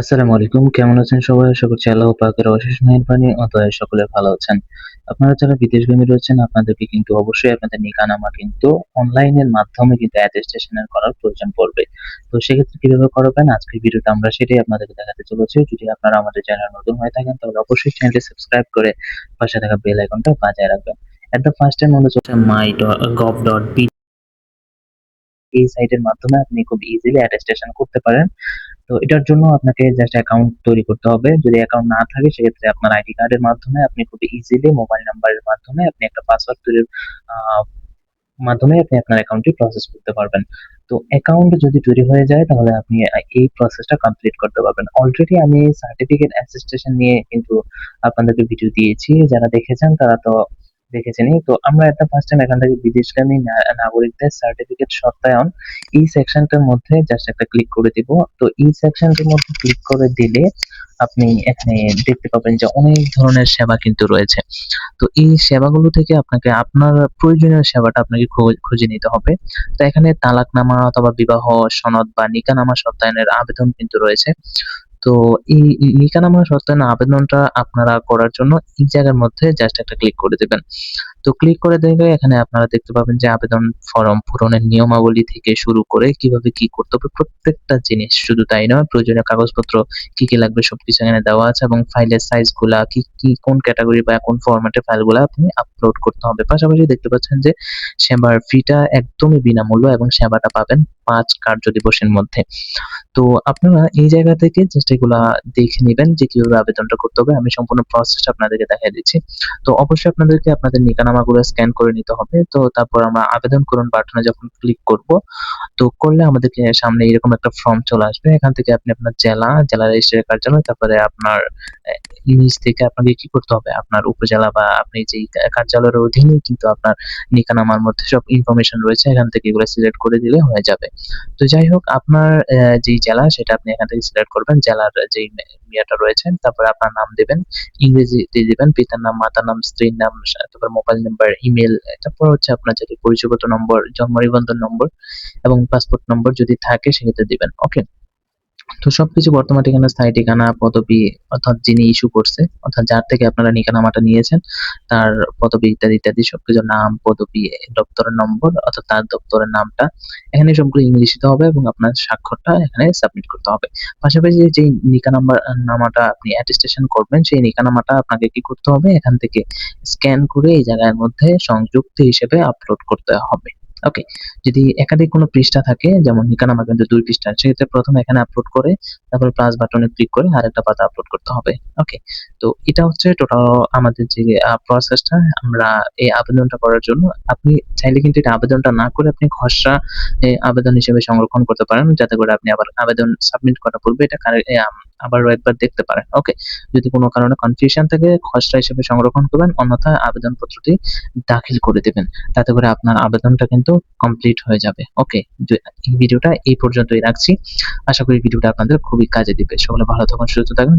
আসসালামু আলাইকুম। কেমন আছেন সবাই? আশা করছি আল্লাহ পাকের অশেষ মেহেরবানি, অতএব সকলে ভালো আছেন। আপনারা যারা বিদেশগামী রয়েছেন, আপনাদেরকে কিন্তু অবশ্যই আপনাদের নিকানামা কিন্তু অনলাইনের মাধ্যমে কিন্তু অ্যাটেস্টেশনের করার প্রয়োজন পড়বে। তো সেক্ষেত্রে কীভাবে করবেন? আজকের ভিডিওতে আমরা সেটাই আপনাদেরকে দেখাতে চলেছি। যদি আপনারা আমাদের চ্যানেল নতুন হয়ে থাকেন, তাহলে অবশ্যই চ্যানেলটি সাবস্ক্রাইব করে পাশে থাকা বেল আইকনটা বাজায় রাখবেন। এট দ্য ফার্স্ট টাইম মনে হচ্ছে মাই গভ ডট এই সাইটের মাধ্যমে আপনি খুব ইজিলি অ্যাটেস্টেশন করতে পারেন। তো এটার জন্য আপনাকে জাস্ট অ্যাকাউন্ট তৈরি করতে হবে। যদি অ্যাকাউন্ট না থাকে, সেক্ষেত্রে আপনার আইডি কার্ডের মাধ্যমে আপনি খুব ইজিলি মোবাইল নাম্বারের মাধ্যমে আপনি একটা পাসওয়ার্ড তৈরির মাধ্যমে আপনি আপনার অ্যাকাউন্টটি প্রসেস করতে পারবেন। তো অ্যাকাউন্ট যদি তৈরি হয়ে যায়, তাহলে আপনি এই প্রসেসটা কমপ্লিট করতে পারবেন। অলরেডি আমি সার্টিফিকেট অ্যাসিস্টেশন নিয়ে কিন্তু আপনাদেরকে ভিডিও দিয়েছি। যারা দেখেছেন, তারা তো দেখেছেনই তো আমরা একটা ফার্স্ট টাইম এখান থেকে বিদেশগামী না- নাগরিকদের সার্টিফিকেট সত্যায়ন এই সেকশনটার মধ্যে জাস্ট একটা ক্লিক করে দিব। তো এই সেকশনটার মধ্যে ক্লিক করে দিলে আপনি এখানে দেখতে পাবেন যে অনেক ধরনের সেবা কিন্তু রয়েছে। তো এই সেবাগুলো থেকে আপনাকে, আপনার প্রয়োজনীয় সেবাটা আপনাকে খুঁজে নিতে হবে। তো এখানে তালাকনামা অথবা বিবাহ সনদ বা নিকানামা সত্যায়নের আবেদন কিন্তু রয়েছে। তো এই নিকানামা সত্যায়ন আবেদনটা আপনারা করার জন্য এই জায়গার মধ্যে জাস্ট একটা ক্লিক করে দেবেন। তো ক্লিক করে দিলে এখানে আপনারা দেখতে পাবেন যে আবেদন ফর্ম পূরণের নিয়মাবলী থেকে শুরু করে কীভাবে কি করতে হবে প্রত্যেকটা জিনিস। শুধু তাই নয়, প্রয়োজনীয় কাগজপত্র কি কি লাগবে সবকিছু এখানে দেওয়া আছে এবং ফাইলের সাইজগুলা, কি কি, কোন ক্যাটাগরি বা কোন ফরম্যাটে ফাইলগুলো আপনি আপলোড করতে হবে। পাশাপাশি দেখতে পাচ্ছেন যে সেবার ফিটা একদমই বিনামূল্য এবং সেবাটা পাবেন পাঁচ কার্য দিবসের মধ্যে। তো আপনারা এই জায়গা থেকে জাস্ট এগুলা দেখে নেবেন যে কীভাবে আবেদনটা করতে হবে। আমি সম্পূর্ণ প্রসেসটা আপনাদেরকে দেখিয়ে দিচ্ছি। তো অবশ্যই আপনাদেরকে আপনাদের নিকানামাগুলো স্ক্যান করে নিতে হবে। তো তারপর আমরা আবেদন করুন বাটনে যখন ক্লিক করব, তো করলে আমাদেরকে সামনে এরকম একটা ফর্ম চলে আসবে। এখান থেকে আপনি আপনার জেলা জেলা রেজিস্ট্রার কার্যালয়, তারপরে আপনার নিজ থেকে আপনাকে কি করতে হবে? আপনার উপজেলা বা আপনি যেই কার্যালয়ের অধীনে কিন্তু আপনার নিকানামার মধ্যে সব ইনফরমেশন রয়েছে, এখান থেকে এগুলো সিলেক্ট করে দিলে হয়ে যাবে। তো যাই হোক, আপনার যেই জেলা, সেটা আপনি এখান থেকে সিলেক্ট করবেন। জেলার যেই ইয়েটা রয়েছে, তারপরে আপনার নাম দেবেন ইংরেজি দিয়ে দিবেন, পিতার নাম, মাতার নাম, স্ত্রীর নাম, তারপর মোবাইল নাম্বার ইমেল তারপর হচ্ছে আপনার যদি পরিচয়গত নম্বর জন্ম নিবন্ধন নম্বর এবং পাসপোর্ট নম্বর যদি থাকে, সেক্ষেত্রে দিবেন। ওকে তো সবকিছু বর্তমান ঠিকানা স্থায়ী ঠিকানা, পদবি অর্থাৎ যিনি ইস্যু করছে, অর্থাৎ যার থেকে আপনারা নিকানামাটা নিয়েছেন, তার পদবি ইত্যাদি ইত্যাদি সবকিছু নাম, পদবি, দপ্তরের নম্বর, অর্থাৎ তার দপ্তরের নামটা, এখানে সবগুলো ইংলিশে হবে এবং আপনার স্বাক্ষরটা এখানে সাবমিট করতে হবে। পাশাপাশি যে নিকা নাম্বার নামাটা আপনি অ্যাটেস্টেশন করবেন, সেই নিকা নামাটা আপনাকে কি করতে হবে? এখান থেকে স্ক্যান করে এই জায়গার মধ্যে সংযুক্ত হিসেবে আপলোড করতে হবে। ওকে যদি একাধিক কোনো পৃষ্ঠা থাকে, যেমন নিকানামা কিন্তু দুই পৃষ্ঠা, সেক্ষেত্রে প্রথমে এখানে আপলোড করে, তারপর প্লাস বাটনে ক্লিক করে আরেকটা পাতা আপলোড করতে হবে। ওকে তো এটা হচ্ছে টোটাল আমাদের যে প্রসেসটা আমরা এই আবেদনটা করার জন্য। আপনি চাইলে কিন্তু এটা আবেদনটা না করে আপনি খসড়া আবেদন হিসেবে সংরক্ষণ করতে পারেন, যাতে করে আপনি আবার আবেদন সাবমিট করার পূর্বে এটা আবারও একবার দেখতে পারেন ওকে যদি কোনো কারণে কনফিউশন থাকে খসড়া হিসেবে সংরক্ষণ করবেন, অন্যথায় আবেদনপত্রটি দাখিল করে দেবেন। তাতে করে আপনার আবেদনটা কিন্তু কমপ্লিট হয়ে যাবে ওকে এই ভিডিওটা এই পর্যন্তই রাখছি। আশা করি ভিডিওটা আপনাদের খুবই কাজে দিবে। সকলে ভালো থাকুন, সুস্থ থাকুন